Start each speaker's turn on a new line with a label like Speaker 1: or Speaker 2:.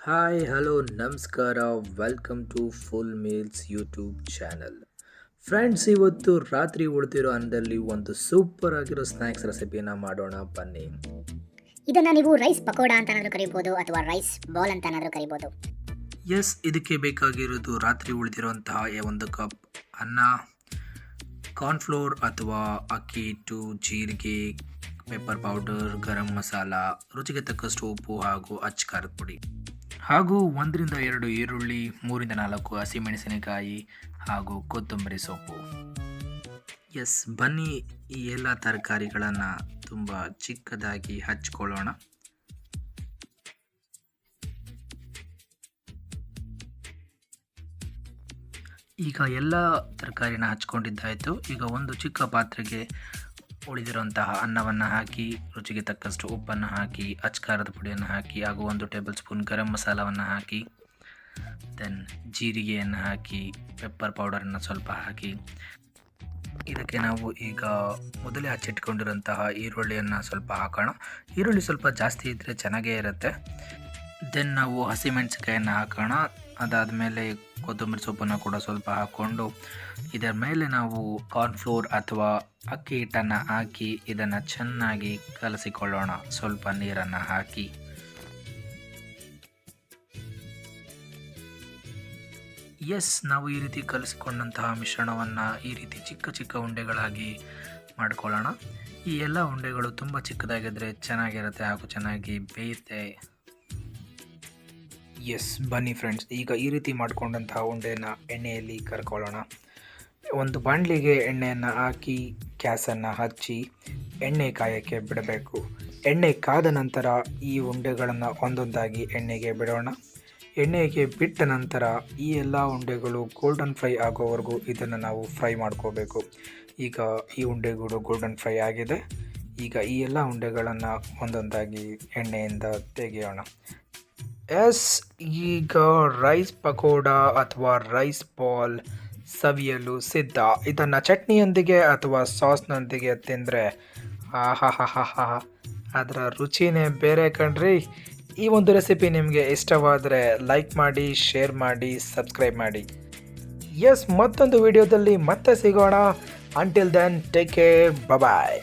Speaker 1: Hi hello ನಮಸ್ಕಾರ welcome to full meals YouTube channel friends ಇವತ್ತು ರಾತ್ರಿ ಉಳಿದಿರೋ ಅನ್ನದಲ್ಲಿ ಒಂದು ಸೂಪರ್ ಆಗಿರೋ ಸ್ನ್ಯಾಕ್ಸ್ ರೆಸಿಪಿನ ಮಾಡೋಣ ಬನ್ನಿ.
Speaker 2: ಇದನ್ನ ನೀವು ರೈಸ್ ಪಕೋಡ ಅಂತನಾದರೂ ಕರೀಬಹುದು ಅಥವಾ ರೈಸ್ ಬಾಲ್ ಅಂತನಾದರೂ ಕರೀಬಹುದು
Speaker 1: ಎಸ್ ಇದಕ್ಕೆ ಬೇಕಾಗಿರೋದು ರಾತ್ರಿ ಉಳಿದಿರುವಂತಹ ಒಂದು ಕಪ್ ಅನ್ನ ಕಾರ್ನ್ಫ್ಲೋರ್ ಅಥವಾ ಅಕ್ಕಿ ಹಿಟ್ಟು ಜೀರಿಗೆ ಪೆಪ್ಪರ್ ಪೌಡರ್ ಗರಂ ಮಸಾಲ ರುಚಿಗೆ ತಕ್ಕಷ್ಟು ಉಪ್ಪು ಹಾಗೂ ಅಚ್ಚ ಖಾರದ ಪುಡಿ. ಹಾಗೂ ಒಂದರಿಂದ ಎರಡು ಈರುಳ್ಳಿ, ಮೂರಿಂದ ನಾಲ್ಕು ಹಸಿಮೆಣಸಿನಕಾಯಿ ಹಾಗೂ ಕೊತ್ತಂಬರಿ ಸೊಪ್ಪು. ಎಸ್, ಬನ್ನಿ ಈ ಎಲ್ಲ ತರಕಾರಿಗಳನ್ನು ತುಂಬ ಚಿಕ್ಕದಾಗಿ ಹಚ್ಕೊಳ್ಳೋಣ. ಈಗ ಎಲ್ಲ ತರಕಾರಿನ ಹಚ್ಕೊಂಡಿದ್ದಾಯಿತು. ಈಗ ಒಂದು ಚಿಕ್ಕ ಪಾತ್ರೆಗೆ ಉಳಿದಿರುವಂತಹ ಅನ್ನವನ್ನು ಹಾಕಿ, ರುಚಿಗೆ ತಕ್ಕಷ್ಟು ಉಪ್ಪನ್ನು ಹಾಕಿ, ಅಚ್ಕಾರದ ಪುಡಿಯನ್ನು ಹಾಕಿ, ಹಾಗೂ ಒಂದು ಟೇಬಲ್ ಸ್ಪೂನ್ ಗರಂ ಮಸಾಲವನ್ನು ಹಾಕಿ ದೆನ್ ಜೀರಿಗೆಯನ್ನು ಹಾಕಿ ಪೆಪ್ಪರ್ ಪೌಡರನ್ನು ಸ್ವಲ್ಪ ಹಾಕಿ. ಇದಕ್ಕೆ ನಾವು ಈಗ ಮೊದಲೇ ಹಚ್ಚಿಟ್ಕೊಂಡಿರುವಂತಹ ಈರುಳ್ಳಿಯನ್ನು ಸ್ವಲ್ಪ ಹಾಕೋಣ. ಈರುಳ್ಳಿ ಸ್ವಲ್ಪ ಜಾಸ್ತಿ ಇದ್ದರೆ ಚೆನ್ನಾಗೇ ಇರುತ್ತೆ. ದೆನ್ ನಾವು ಹಸಿಮೆಣಸಿಕಾಯನ್ನು ಹಾಕೋಣ. ಅದಾದಮೇಲೆ ಕೊತ್ತಂಬರಿ ಸೊಪ್ಪನ್ನು ಕೂಡ ಸ್ವಲ್ಪ ಹಾಕ್ಕೊಂಡು ಇದರ ಮೇಲೆ ನಾವು ಕಾರ್ನ್ಫ್ಲೋರ್ ಅಥವಾ ಅಕ್ಕಿ ಹಿಟ್ಟನ್ನು ಹಾಕಿ ಇದನ್ನು ಚೆನ್ನಾಗಿ ಕಲಸಿಕೊಳ್ಳೋಣ. ಸ್ವಲ್ಪ ನೀರನ್ನು ಹಾಕಿ. ಎಸ್ ನಾವು ಈ ರೀತಿ ಕಲಿಸಿಕೊಂಡಂತಹ ಮಿಶ್ರಣವನ್ನು ಈ ರೀತಿ ಚಿಕ್ಕ ಚಿಕ್ಕ ಉಂಡೆಗಳಾಗಿ ಮಾಡಿಕೊಳ್ಳೋಣ. ಈ ಎಲ್ಲ ಉಂಡೆಗಳು ತುಂಬ ಚಿಕ್ಕದಾಗಿದ್ದರೆ ಚೆನ್ನಾಗಿರುತ್ತೆ ಹಾಗೂ ಚೆನ್ನಾಗಿ ಬೇಯುತ್ತೆ. ಎಸ್ ಬನ್ನಿ ಫ್ರೆಂಡ್ಸ್ ಈಗ ಈ ರೀತಿ ಮಾಡಿಕೊಂಡಂತಹ ಉಂಡೆಯನ್ನು ಎಣ್ಣೆಯಲ್ಲಿ ಕರ್ಕೊಳ್ಳೋಣ. ಒಂದು ಬಾಣಲಿಗೆ ಎಣ್ಣೆಯನ್ನು ಹಾಕಿ, ಗ್ಯಾಸನ್ನು ಹಚ್ಚಿ, ಎಣ್ಣೆ ಕಾಯೋಕ್ಕೆ ಬಿಡಬೇಕು. ಎಣ್ಣೆ ಕಾದ ನಂತರ ಈ ಉಂಡೆಗಳನ್ನು ಒಂದೊಂದಾಗಿ ಎಣ್ಣೆಗೆ ಬಿಡೋಣ. ಎಣ್ಣೆಗೆ ಬಿಟ್ಟ ನಂತರ ಈ ಎಲ್ಲ ಉಂಡೆಗಳು ಗೋಲ್ಡನ್ ಫ್ರೈ ಆಗೋವರೆಗೂ ಇದನ್ನು ನಾವು ಫ್ರೈ ಮಾಡ್ಕೋಬೇಕು. ಈಗ ಈ ಉಂಡೆಗಳು ಗೋಲ್ಡನ್ ಫ್ರೈ ಆಗಿದೆ. ಈಗ ಈ ಎಲ್ಲ ಉಂಡೆಗಳನ್ನು ಒಂದೊಂದಾಗಿ ಎಣ್ಣೆಯಿಂದ ತೆಗೆಯೋಣ. ಎಸ್ ಈಗ ರೈಸ್ ಪಕೋಡ ಅಥವಾ ರೈಸ್ ಬಾಲ್ ಸವಿಯಲು ಸಿದ್ಧ. ಇದನ್ನು ಚಟ್ನಿಯೊಂದಿಗೆ ಅಥವಾ ಸಾಸ್ನೊಂದಿಗೆ ತಿಂದರೆ ಆಹಾಹಾಹಾ ಅದರ ರುಚಿನೇ ಬೇರೆ ಕಣ್ರಿ. ಈ ಒಂದು ರೆಸಿಪಿ ನಿಮಗೆ ಇಷ್ಟವಾದರೆ ಲೈಕ್ ಮಾಡಿ, ಶೇರ್ ಮಾಡಿ, ಸಬ್ಸ್ಕ್ರೈಬ್ ಮಾಡಿ. ಎಸ್, ಮತ್ತೊಂದು ವಿಡಿಯೋದಲ್ಲಿ ಮತ್ತೆ ಸಿಗೋಣ. Until then take care bye